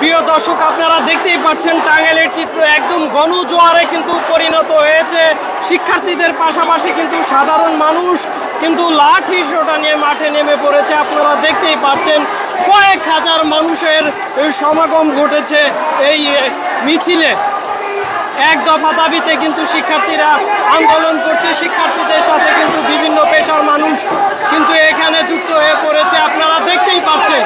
প্রিয় দর্শক, আপনারা দেখতেই পাচ্ছেন টাঙ্গাইলের চিত্র একদম গণজোয়ারে কিন্তু পরিণত হয়েছে। শিক্ষার্থীদের পাশাপাশি কিন্তু সাধারণ মানুষ কিন্তু লাঠি সোটা নিয়ে মাঠে নেমে পড়েছে। আপনারা দেখতেই পাচ্ছেন কয়েক হাজার মানুষের সমাগম ঘটেছে এই মিছিলে। এক দফা দাবিতে কিন্তু শিক্ষার্থীরা আন্দোলন করছে। শিক্ষার্থীদের সাথে কিন্তু বিভিন্ন পেশার মানুষ কিন্তু এখানে যুক্ত হয়ে পড়েছে। আপনারা দেখতেই পাচ্ছেন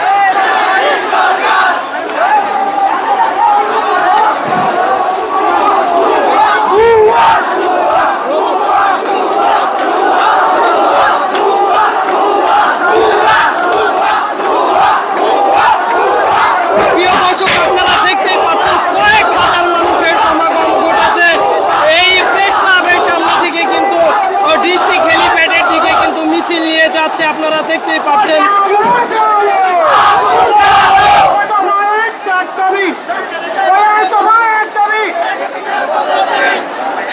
প্রিয় দর্শক, আপনারা দেখতেই পাচ্ছেন কয়েক হাজার মানুষের সমাগম ঘটেছে। এই প্রেস ক্লাবের সামনে থেকে কিন্তু ডিস্ট্রিক্ট হেলিপ্যাডের দিকে কিন্তু মিছিল নিয়ে যাচ্ছে। আপনারা দেখতেই পাচ্ছেন।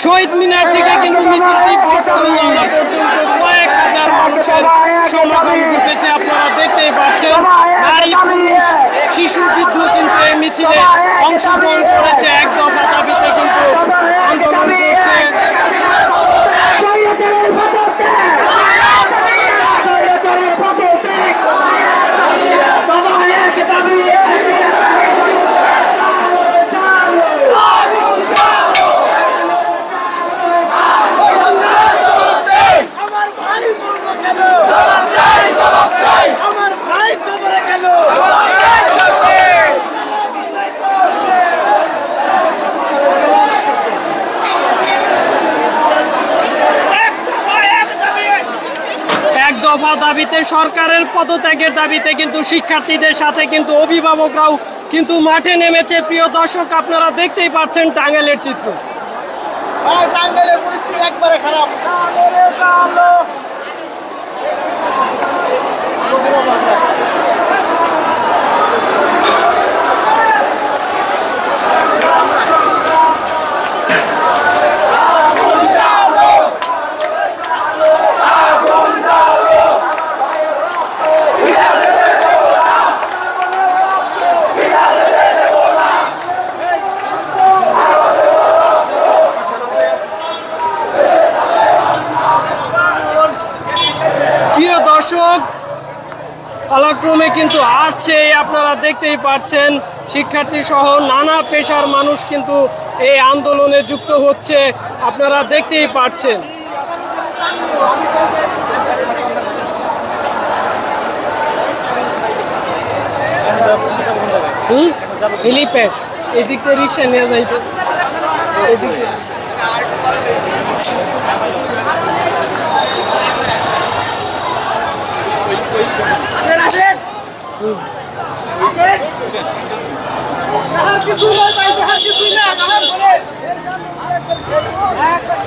শহীদ মিনার থেকে কিন্তু মিছিলটি বর্তমানে পর্যন্ত কয়েক হাজার মানুষের সমাগম ঘটেছে। আপনারা দেখতেই পাচ্ছেন, নারী পুরুষ, শিশু এই মিছিলে অংশগ্রহণ করেছে এক দফা দাবিতে কিন্তু আন্দোলন করছে আমার ভাই মরলো কেন আমার ভাই কবরে গেল এক দফা দাবিতে সরকারের পদত্যাগের দাবিতে কিন্তু শিক্ষার্থীদের সাথে কিন্তু অভিভাবকরাও কিন্তু মাঠে নেমেছে। প্রিয় দর্শক আপনারা দেখতেই পাচ্ছেন টাঙ্গেলের চিত্র। টাঙ্গালের পরিস্থিতি একবারে খারাপ দর্শক পালাক্রমে কিন্তু আসছে আপনারা দেখতেই পাচ্ছেন, শিক্ষার্থী সহ নানা পেশার মানুষ কিন্তু এই আন্দোলনে যুক্ত হচ্ছে, আপনারা দেখতেই পাচ্ছেন। হেলিপ্যাড রিক্সা নিয়ে যাইতে। এদিকে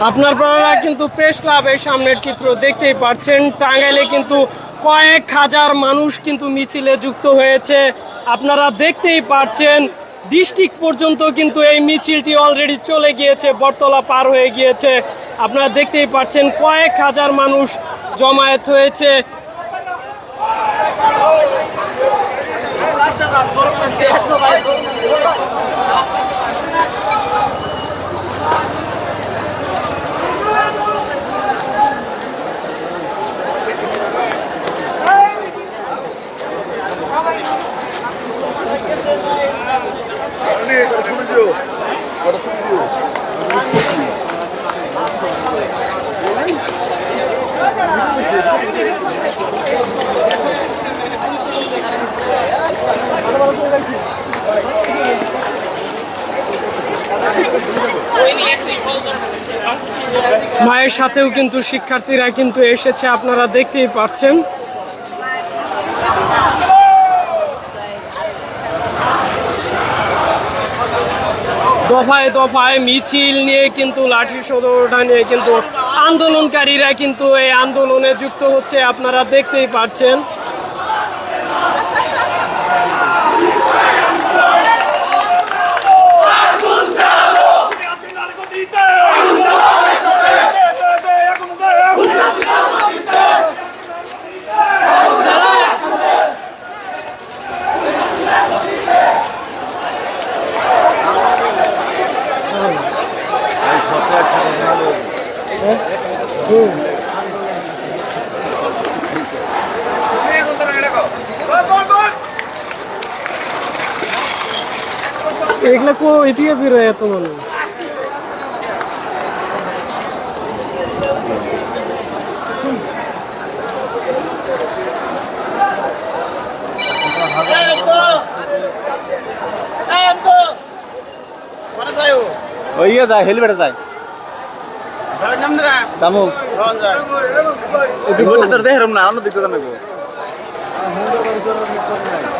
আপনারা কিন্তু প্রেস ক্লাবের সামনের চিত্র দেখতেই পাচ্ছেন। টাঙ্গাইলে কিন্তু কয়েক হাজার মানুষ কিন্তু মিছিলে যুক্ত হয়েছে। আপনারা দেখতেই পাচ্ছেন, ডিস্ট্রিক্ট পর্যন্ত কিন্তু এই মিছিলটি অলরেডি চলে গিয়েছে, বটতলা পার হয়ে গিয়েছে। আপনারা দেখতেই পাচ্ছেন, কয়েক হাজার মানুষ জমায়েত হয়েছে। আচ্ছা দাঁড়া করো না দেখো ভাই মায়ের সাথেও কিন্তু শিক্ষার্থীরা কিন্তু এসেছে, আপনারা দেখতেই পাচ্ছেন। দফায় দফায় মিছিল নিয়ে কিন্তু লাঠি সদরটা নিয়ে কিন্তু আন্দোলনকারীরা কিন্তু এই আন্দোলনে যুক্ত হচ্ছে, আপনারা দেখতেই পাচ্ছেন। এগুলা কো এদিকে বের হয় এত মানুষ ওইয়া যায় হেলমেটে যায় দামু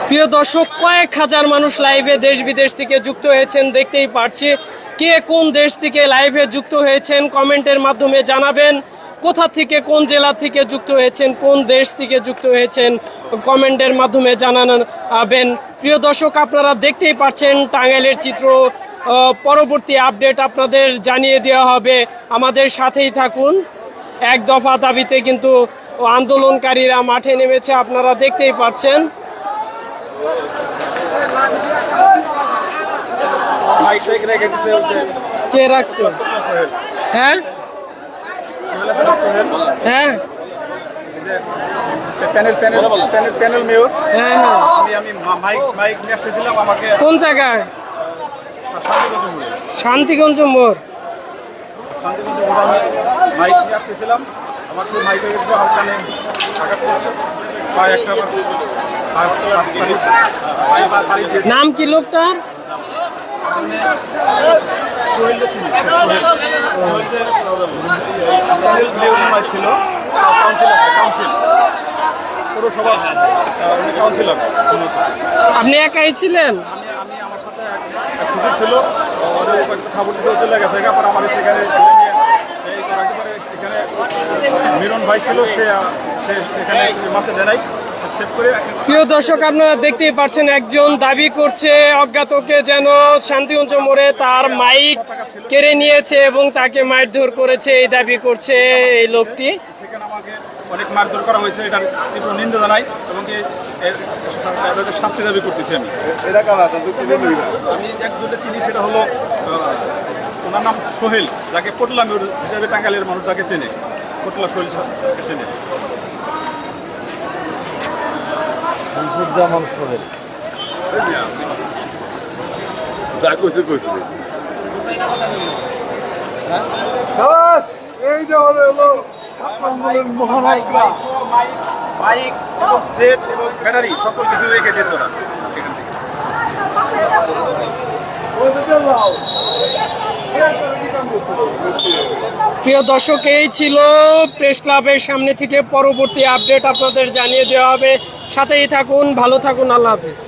প্রিয় দর্শক কয়েক হাজার মানুষ লাইভে দেশ বিদেশ থেকে যুক্ত হয়েছেন দেখতেই পারছি। কে কোন দেশ থেকে লাইভে যুক্ত হয়েছেন কমেন্টের মাধ্যমে জানাবেন। কোথা থেকে কোন জেলা থেকে যুক্ত হয়েছেন কোন দেশ থেকে যুক্ত হয়েছেন কমেন্টের মাধ্যমে জানাবেন প্রিয় দর্শক আপনারা দেখতেই পাচ্ছেন টাঙ্গাইলের চিত্র। পরবর্তী আপডেট আপনাদের জানিয়ে দেওয়া হবে। আমাদের সাথেই থাকুন। এক দফা দাবিতে কিন্তু আন্দোলনকারীরা মাঠে নেমেছে আপনারা দেখতেই পাচ্ছেন। কে রাখছে? হ্যাঁ? হ্যাঁ? হ্যাঁ হ্যাঁ। কোন জায়গায়? শান্তিগঞ্জ মোড়ে। শান্তিগঞ্জ মোড় আমি মাইক নিয়ে আসতেছিলাম আমার সেই মাইকে একটু হালকানে আঘাত করছে পায়ে একটা আবার পায়ে পায়ে পায়ে পা- পাড়ি দিয়েছে। নাম কি লোকটার? ছিল কাউন্সিল আছে কাউন্সিল পৌরসভা কাউন্সিলর আপনি একাই ছিলেন আমি আমি আমার সাথে এক ছিল। ওদের দিতে চলে গেছে। তারপর আমার সেখানে ধরে নিয়ে এই করাতে পারে এখানে মিরন ভাই ছিল সে সে সেখানে মারতে দেয় নাই। সে সেভ করে প্রিয় দর্শক আপনারা দেখতেই পাচ্ছেন একজন দাবি করছে অজ্ঞাতকে যেন শান্তিগঞ্জ মোড়ে তার মাইক কেড়ে নিয়েছে এবং তাকে মারধর করেছে এই দাবি করছে এই লোকটি। সেখানে আমাকে অনেক মারধর করা হয়েছে এটার তীব্র নিন্দা জানাই এবং কি শাস্তি দাবি করতেছি আমি। আমি এক দুটো চিনি সেটা হলো ওনার নাম সোহেল যাকে পটলা মেয়র হিসাবে টাঙ্গাইলের মানুষ যাকে চেনে। পটলা সোহেল যাকে চেনে। জামান সোহেল। যা কইতে কইতে এই যে হলো। ছাত্র আন্দোলনের মহানায়করা মাইক মাইক এবং সেট এবং ব্যাটারি সকল কিছু রেখে দিয়েছে ওরা প্রিয় দর্শক এই ছিল প্রেস ক্লাবের সামনে থেকে পরবর্তী আপডেট আপনাদের জানিয়ে দেওয়া হবে। সাথেই থাকুন ভালো থাকুন আল্লাহ হাফিজ।